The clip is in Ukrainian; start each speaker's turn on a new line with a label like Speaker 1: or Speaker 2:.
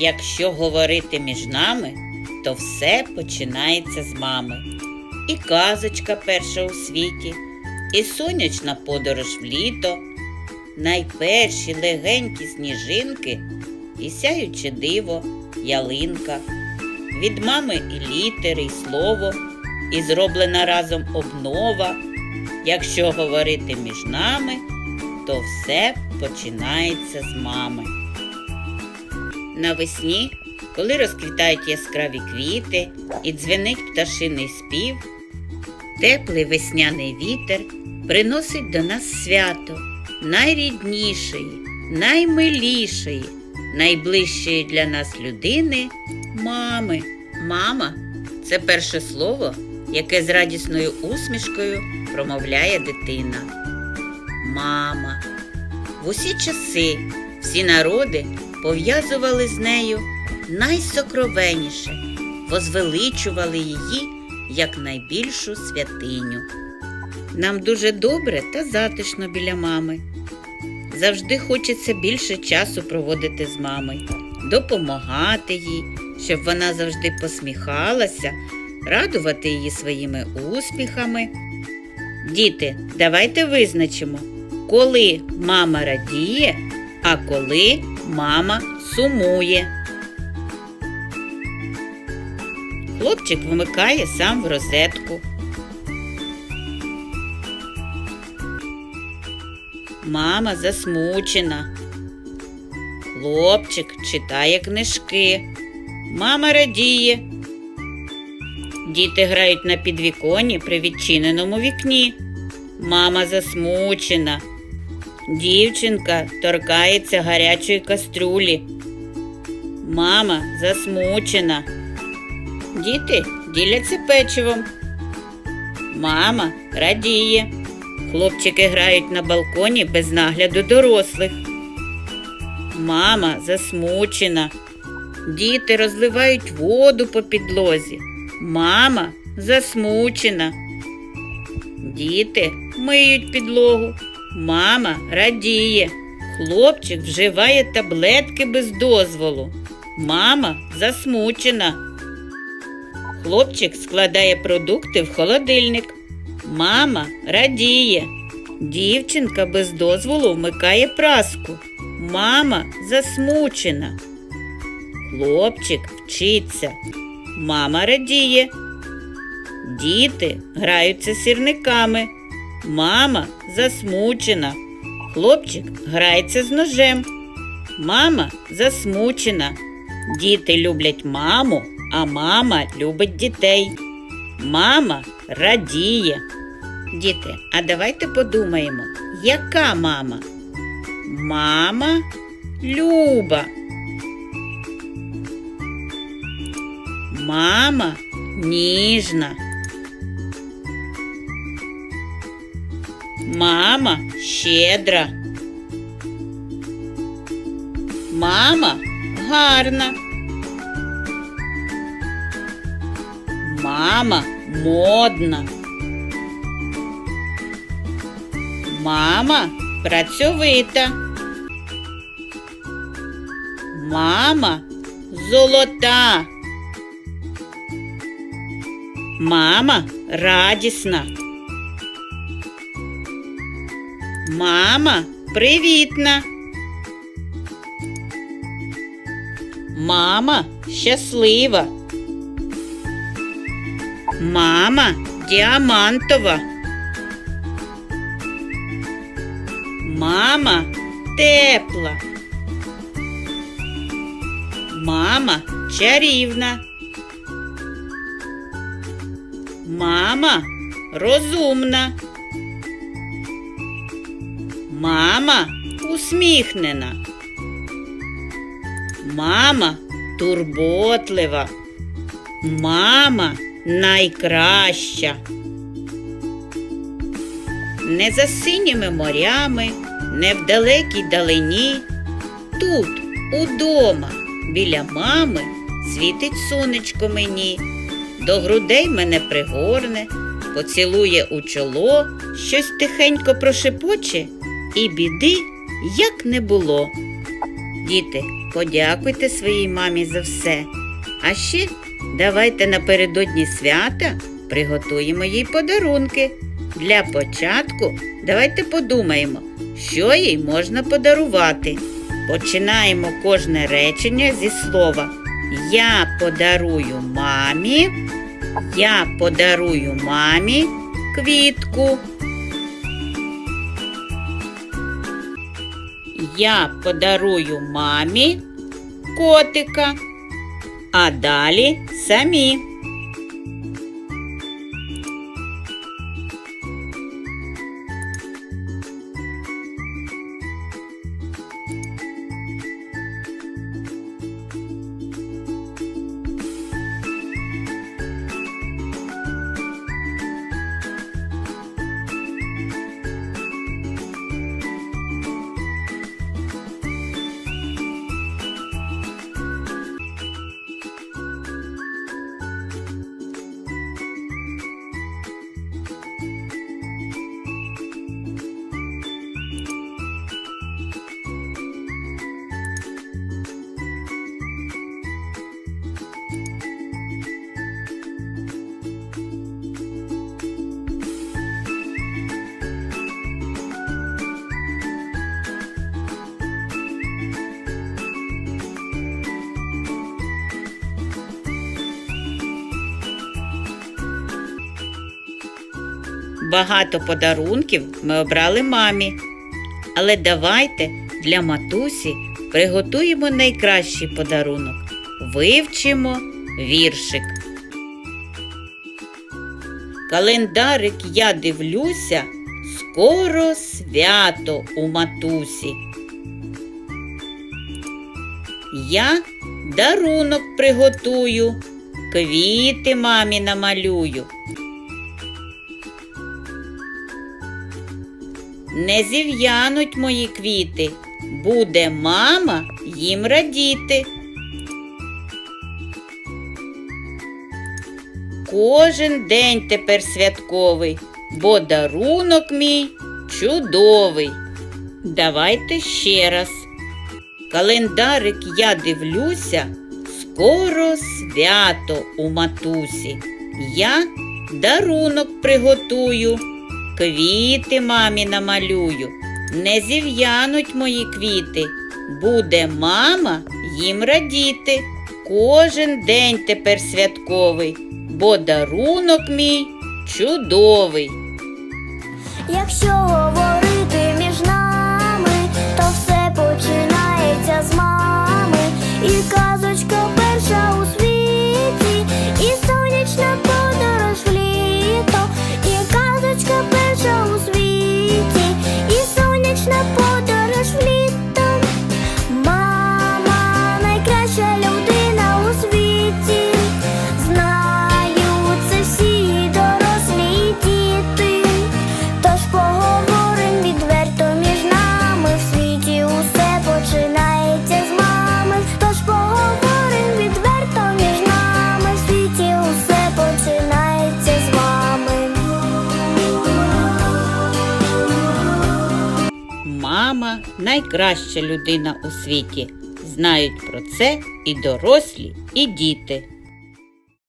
Speaker 1: Якщо говорити між нами, то все починається з мами. І казочка перша у світі, і сонячна подорож в літо, найперші легенькі сніжинки, і сяюче диво, ялинка. Від мами і літери, і слово, і зроблена разом обнова. Якщо говорити між нами, то все починається з мами. Навесні, коли розквітають яскраві квіти і дзвенить пташиний спів, теплий весняний вітер приносить до нас свято найріднішої, наймилішої, найближчої для нас людини мами. Мама це перше слово, яке з радісною усмішкою промовляє дитина. Мама. В усі часи всі народи пов'язували з нею найсокровенніше, возвеличували її як найбільшу святиню. Нам дуже добре та затишно біля мами. Завжди хочеться більше часу проводити з мамою, допомагати їй, щоб вона завжди посміхалася, радувати її своїми успіхами. Діти, давайте визначимо, коли мама радіє, а коли мама сумує. Хлопчик вмикає сам в розетку. Мама засмучена. Хлопчик читає книжки. Мама радіє. Діти грають на підвіконі при відчиненому вікні. Мама засмучена. Дівчинка торкається гарячої кастрюлі. Мама засмучена. Діти діляться печивом. Мама радіє. Хлопчики грають на балконі без нагляду дорослих. Мама засмучена. Діти розливають воду по підлозі. Мама засмучена. Діти миють підлогу. Мама радіє. Хлопчик вживає таблетки без дозволу. Мама засмучена. Хлопчик складає продукти в холодильник. Мама радіє. Дівчинка без дозволу вмикає праску. Мама засмучена. Хлопчик вчиться. Мама радіє. Діти граються сірниками. Мама засмучена. Хлопчик грається з ножем. Мама засмучена. Діти люблять маму, а мама любить дітей. Мама радіє. Діти, а давайте подумаємо, яка мама? Мама Люба. Мама ніжна. Мама щедра. Мама гарна. Мама модна. Мама працьовита. Мама золота. Мама радісна. Мама привітна. Мама щаслива. Мама діамантова. Мама тепла. Мама чарівна. Мама розумна. Мама усміхнена. Мама турботлива. Мама найкраща. Не за синіми морями, не в далекій далині. Тут, удома, біля мами, світить сонечко мені. До грудей мене пригорне, поцілує у чоло, щось тихенько прошепоче, і біди як не було. Діти, подякуйте своїй мамі за все. А ще давайте напередодні свята приготуємо їй подарунки. Для початку давайте подумаємо, що їй можна подарувати. Починаємо кожне речення зі слова Я подарую мамі. Я подарую мамі квітку. Я подарую мамі котика. А далі самі. Багато подарунків ми обрали мамі. Але давайте для матусі приготуємо найкращий подарунок. Вивчимо віршик. Календарик я дивлюся, скоро свято у матусі. Я дарунок приготую, квіти мамі намалюю. Не зів'януть мої квіти, буде мама їм радіти. Кожен день тепер святковий, бо дарунок мій чудовий. Давайте ще раз. Календарик я дивлюся, скоро свято у матусі. Я дарунок приготую, квіти мамі намалюю. Не зів'януть мої квіти, буде мама їм радіти. Кожен день тепер святковий, бо дарунок мій чудовий.
Speaker 2: Якщо
Speaker 1: найкраща людина у світі. Знають про це і дорослі, і діти.